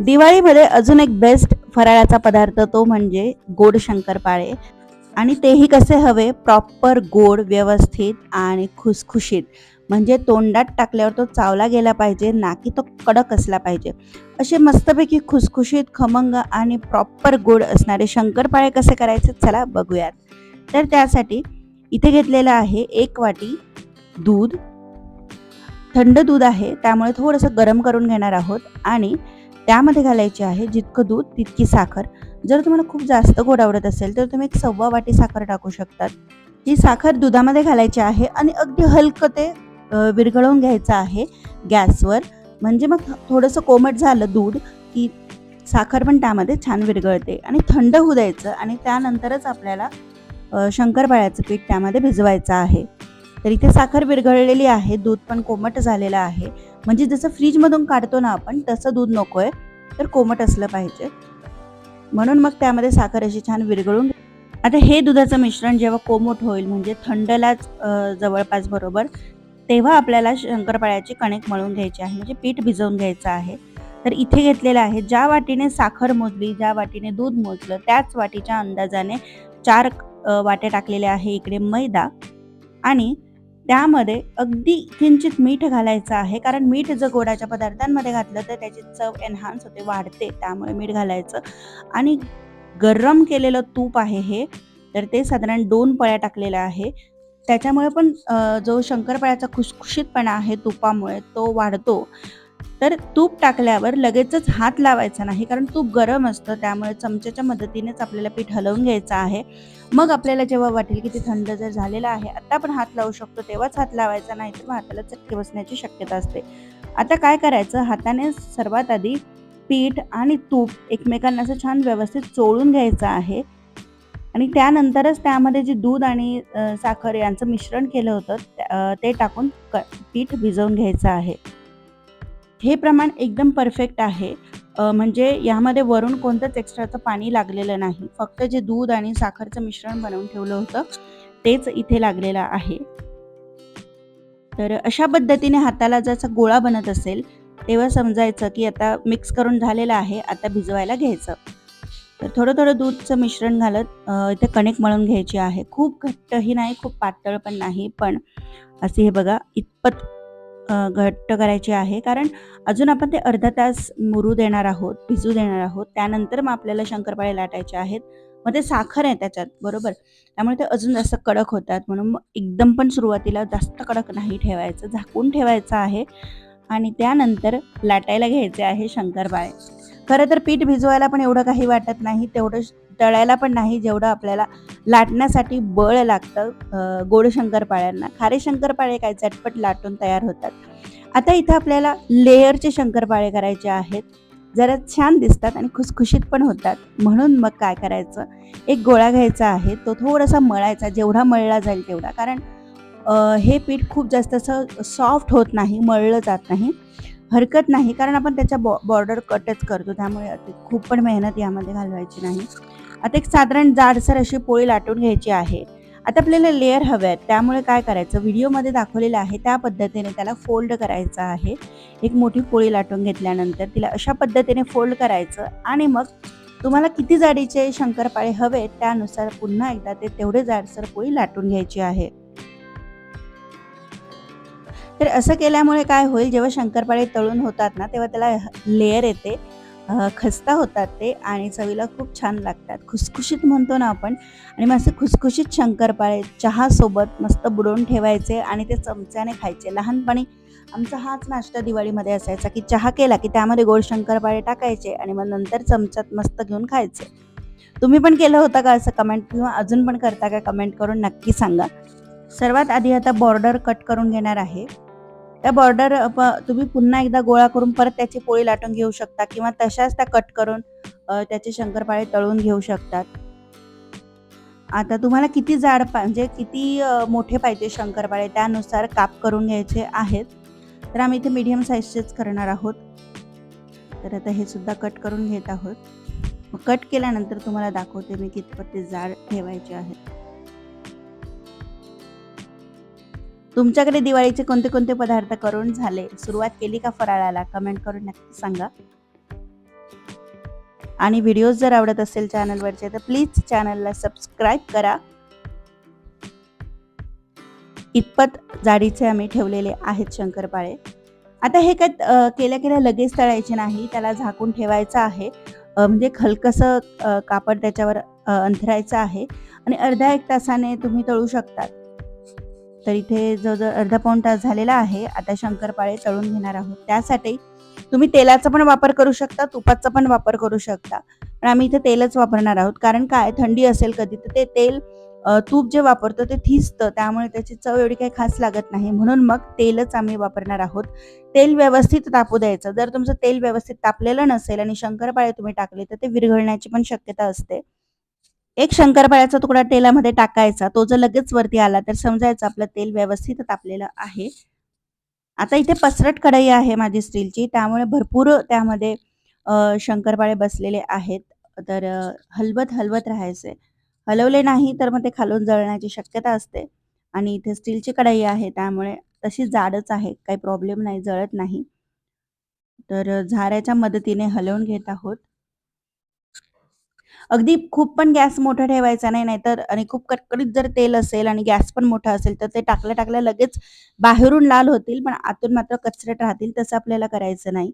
दिवाळीमध्ये अजून एक बेस्ट फराळाचा पदार्थ तो म्हणजे गोड शंकरपाळे. आणि तेही कसे हवे? प्रॉपर गोड व्यवस्थित आणि खुसखुशीत. म्हणजे तोंडात टाकल्यावर तो चावला गेला पाहिजे ना की तो कडक असला पाहिजे. असे मस्तपैकी खुसखुशीत खमंग आणि प्रॉपर गोड असणारे शंकरपाळे कसे करायचे? चला बघूयात. तर त्यासाठी इथे घेतलेलं आहे एक वाटी दूध. थंड दूध आहे त्यामुळे थोडंसं गरम करून घेणार आहोत. आणि त्यामध्ये घालायची आहे जितकं दूध तितकी साखर. जर तुम्हाला खूप जास्त गोड आवडत असेल तर तुम्ही एक सव्वा वाटी साखर टाकू शकतात. ही साखर दुधामध्ये घालायची आहे आणि अगदी हलकं ते विरघळवून घ्यायचं आहे गॅसवर. म्हणजे मग थोडंसं कोमट झालं दूध की साखर पण त्यामध्ये छान विरघळते आणि थंड होऊ द्यायचं आणि त्यानंतरच आपल्याला शंकरपाळ्याचं पीठ त्यामध्ये भिजवायचं आहे. तर इथे साखर विरघळलेली आहे दूध पण कोमट झालेलं आहे. म्हणजे जसं फ्रीजमधून काढतो ना आपण तसं दूध नको आहे तर कोमट असलं पाहिजे. म्हणून मग त्यामध्ये साखर अशी छान विरघळून आता हे दुधाचं मिश्रण जेव्हा कोमट होईल म्हणजे थंडलाच जवळपास बरोबर तेव्हा आपल्याला शंकरपाळ्याची कणिक मळून घ्यायची आहे म्हणजे पीठ भिजवून घ्यायचं आहे. तर इथे घेतलेलं आहे ज्या वाटीने साखर मोजली ज्या वाटीने दूध मोजलं त्याच वाटीच्या अंदाजाने चार वाटे वाट्या टाकलेल्या आहे इकडे मैदा आणि त्यामध्ये अगदी किंचित मीठ घालायचं आहे. कारण मीठ जर गोडाच्या पदार्थांमध्ये घातलं तर त्याची चव एनहान्स होते वाढते. त्यामुळे मीठ घालायचं. आणि गरम केलेलं तूप आहे हे तर ते साधारण दोन पळ्या टाकलेलं आहे. त्याच्यामुळे पण जो शंकरपाळ्याचा खुशखुशीतपणा आहे तुपामुळे तो वाढतो. तर तूप टाकल्यावर लगेचच हात लावायचा नाही कारण तूप गरम असतं त्यामुळे चमच्याच्या मदतीनेच आपल्याला पीठ हलवून घ्यायचं आहे. मग आपल्याला जेव्हा वाटेल की ते थंड जर झालेलं आहे आता आपण हात लावू शकतो तेव्हाच हात लावायचा नाही तर हाताला चटके बसण्याची शक्यता असते. आता काय करायचं हाताने सर्वात आधी पीठ आणि तूप एकमेकांना असं छान व्यवस्थित चोळून घ्यायचं आहे. आणि त्यानंतरच त्यामध्ये जे दूध आणि साखर यांचं मिश्रण केलं होतं ते टाकून क पीठ भिजवून घ्यायचं आहे. हे प्रमाण एकदम परफेक्ट आहे. म्हणजे यामध्ये वरून कोणतंच एक्स्ट्राचं पाणी लागलेलं नाही. फक्त जे दूध आणि साखरचं मिश्रण बनवून ठेवलं होतं तेच इथे लागलेलं आहे. तर अशा पद्धतीने हाताला जसा गोळा बनत असेल तेव्हा समजायचं की आता मिक्स करून झालेलं आहे आता भिजवायला घ्यायचं. तर थोडं थोडं दूधचं मिश्रण घालत इथे कणिक मळून घ्यायची आहे. खूप घट्टही नाही खूप पातळ पण नाही पण असे हे बघा इतपत घट्ट करायची आहे. कारण अजून आपण ते अर्धा तास मुरू देणार आहोत भिजू देणार आहोत. त्यानंतर मग आपल्याला शंकरपाळे लाटायचे आहेत. मग ते साखर आहे त्याच्यात बरोबर? त्यामुळे ते अजून जास्त कडक होतात. म्हणून मग एकदम पण सुरुवातीला जास्त कडक नाही ठेवायचं. झाकून ठेवायचं आहे. आणि त्यानंतर लाटायला घ्यायचे आहे शंकरपाळे. खरं तर पीठ भिजवायला पण एवढं काही वाटत नाही. तेवढं श- तळायला पण नाही. जेवढं आपल्याला लाटण्यासाठी बळ लागतं गोड शंकरपाळ्यांना. खारे शंकरपाळे काय चटपट लाटून तयार होतात. आता इथं आपल्याला लेअरचे शंकरपाळे करायचे आहेत. जरा छान दिसतात आणि खुसखुशीत पण होतात. म्हणून मग काय करायचं? एक गोळा घ्यायचा आहे. तो थोडासा मळायचा. जेवढा मळला जाईल तेवढा. कारण हे पीठ खूप जास्त असं सॉफ्ट होत नाही मळलं जात नाही हरकत नाही. कारण आपण त्याच्या बॉ बॉर्डर कटच करतो. त्यामुळे खूप पण मेहनत यामध्ये घालवायची नाही. आता एक साधारण जाडसर अशी पोळी लाटून घ्यायची आहे. आता आपल्याला लेअर हवे आहेत त्यामुळे काय करायचं? व्हिडिओमध्ये दाखवलेलं आहे त्या पद्धतीने त्याला फोल्ड करायचं आहे. एक मोठी पोळी लाटून घेतल्यानंतर तिला अशा पद्धतीने फोल्ड करायचं आणि मग तुम्हाला किती जाडीचे शंकरपाळे हवे त्यानुसार पुन्हा एकदा ते तेवढे जाडसर पोळी लाटून घ्यायची आहे. तर असं केल्यामुळे काय होईल? जेव्हा शंकरपाळे तळून होतात ना तेव्हा त्याला लेअर येते. खस्ता होतात ते आणि चवीला खूप छान लागतात. खुसखुशीत म्हणतो ना आपण आणि मग असे खुसखुशीत शंकरपाळे चहासोबत मस्त बुडवून ठेवायचे आणि ते चमच्याने खायचे. लहानपणी आमचा हाच नाश्ता दिवाळीमध्ये असायचा की चहा केला की त्यामध्ये गोड शंकरपाळे टाकायचे आणि मग नंतर चमच्यात मस्त घेऊन खायचे. तुम्ही पण केलं होतं का असं कमेंट किंवा अजून पण करता का कमेंट करून नक्की सांगा. सर्वात आधी आता बॉर्डर कट करून घेणार आहे. त्या बॉर्डर तुम्ही पुन्हा एकदा गोळा करून परत त्याची पोळी लाटून घेऊ शकता किंवा तशाच त्या कट करून त्याचे शंकरपाळे तळून घेऊ शकतात. आता तुम्हाला किती जाड पा म्हणजे किती मोठे पाहिजे शंकरपाळे त्यानुसार काप करून घ्यायचे आहेत. तर आम्ही इथे मीडियम साईजचेच करणार आहोत. तर आता हे सुद्धा कट करून घेत आहोत. कट केल्यानंतर तुम्हाला दाखवते मी कितपत ते जाड ठेवायचे आहेत. तुमच्याकडे दिवाळीचे कोणते कोणते पदार्थ करून झाले? सुरुवात केली का फराळाला? कमेंट करून नक्की सांगा. आणि व्हिडिओज जर आवडत असेल चॅनलवरचे तर प्लीज चॅनलला सबस्क्राईब करा. इतपत जाडीचे आम्ही ठेवलेले आहेत शंकरपाळे. आता हे काय केल्या केल्या लगेच तळायचे नाही त्याला झाकून ठेवायचं आहे. म्हणजे हलकंसं कापड त्याच्यावर अंथरायचं आहे. आणि अर्धा एक तासाने तुम्ही तळू शकतात. तर इथे जवळजवळ अर्धा पाऊण तास झालेला आहे आता शंकरपाळे तळून घेणार आहोत. त्यासाठी तुम्ही तेलाचा पण वापर करू शकता तुपाचा पण वापर करू शकता. पण आम्ही इथे तेलच वापरणार आहोत. कारण काय थंडी असेल कधी तर ते तेल तूप जे वापरतो ते थिजतं त्यामुळे त्याची चव एवढी काही खास लागत नाही. म्हणून मग तेलच आम्ही वापरणार आहोत. तेल व्यवस्थित तापू द्यायचं. जर तुमचं तेल व्यवस्थित तापलेलं नसेल आणि शंकरपाळे तुम्ही टाकले तर ते विरघळण्याची पण शक्यता असते. एक शंकरपाळ्याचा तुकडा तेलामध्ये टाकायचा. तो जर लगेच वरती आला तर समजायचं आपलं तेल व्यवस्थित तापलेलं आहे. आता इथे पसरट कढई आहे माझी स्टीलची. त्यामुळे भरपूर त्यामध्ये शंकरपाळे बसलेले आहेत. तर हलवत हलवत राहायचे. हलवले नाही तर मग ते खालून जळण्याची शक्यता असते. आणि इथे स्टीलची कढई आहे. त्यामुळे तशी जाडच आहे. काही प्रॉब्लेम नाही जळत नाही. तर झाऱ्याच्या मदतीने हलवून घेत आहोत. अगदी खूप पण गॅस मोठा ठेवायचा नाही नाहीतर आणि खूप कडकडीत जर तेल असेल आणि गॅस पण मोठा असेल तर ते टाकल्या टाकल्या लगेच बाहेरून लाल होतील पण आतून मात्र कचरट राहतील तसं आपल्याला करायचं नाही.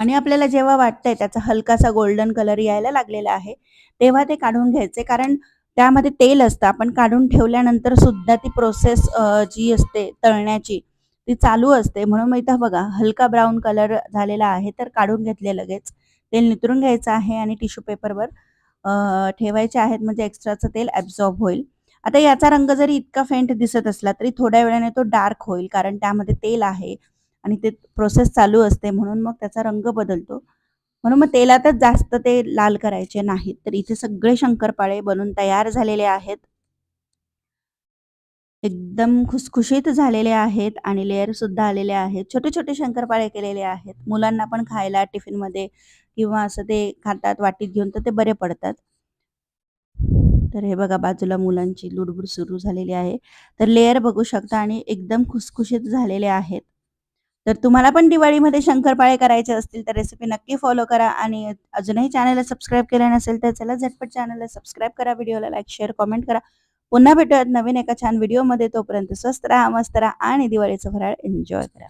आणि आपल्याला जेव्हा वाटतंय त्याचा हलकासा गोल्डन कलर यायला लागलेला आहे तेव्हा ते काढून घ्यायचे. कारण त्यामध्ये तेल असतं आपण काढून ठेवल्यानंतर सुद्धा ती प्रोसेस जी असते तळण्याची ती चालू असते. म्हणून मग इथं बघा हलका ब्राऊन कलर झालेला आहे तर काढून घेतले लगेच. तेल नितरून घ्यायचं आहे आणि टिश्यू पेपरवर ठेवायचे आहेत. म्हणजे एक्स्ट्राचं तेल ॲब्झॉर्ब होईल. आता याचा रंग जरी इतका फेंट दिसत असला तरी थोड्या वेळाने तो डार्क होईल कारण त्यामध्ये तेल आहे आणि ते प्रोसेस चालू असते. म्हणून मग त्याचा रंग बदलतो. म्हणून मग तेलातच जास्त ते लाल करायचे नाहीत. तर इथे सगळे शंकरपाळे बनून तयार झालेले आहेत. एकदम खुसखुशीत झालेले आहेत आणि लेअर सुद्धा आलेले आहेत. छोटे छोटे शंकरपाळे केलेले आहेत. मुलांना पण खायला टिफिनमध्ये किंवा असं ते खातात वाटीत घेऊन तर ते बरे पडतात. तर हे बघा बाजूला मुलांची लुडबुड सुरू झालेली आहे. तर लेअर बघू शकता आणि एकदम खुसखुशीत झालेले आहेत. तर तुम्हाला पण दिवाळीमध्ये शंकरपाळे करायचे असतील तर रेसिपी नक्की फॉलो करा आणि अजूनही चॅनलला सबस्क्राईब केलं नसेल तर चला झटपट चॅनलला सबस्क्राईब करा व्हिडिओला लाईक शेअर कॉमेंट करा. पुन्हा भेटूयात नवीन एका छान व्हिडिओमध्ये तोपर्यंत स्वस्त राहा मस्त राहा आणि दिवाळीचं फराळ एन्जॉय करा.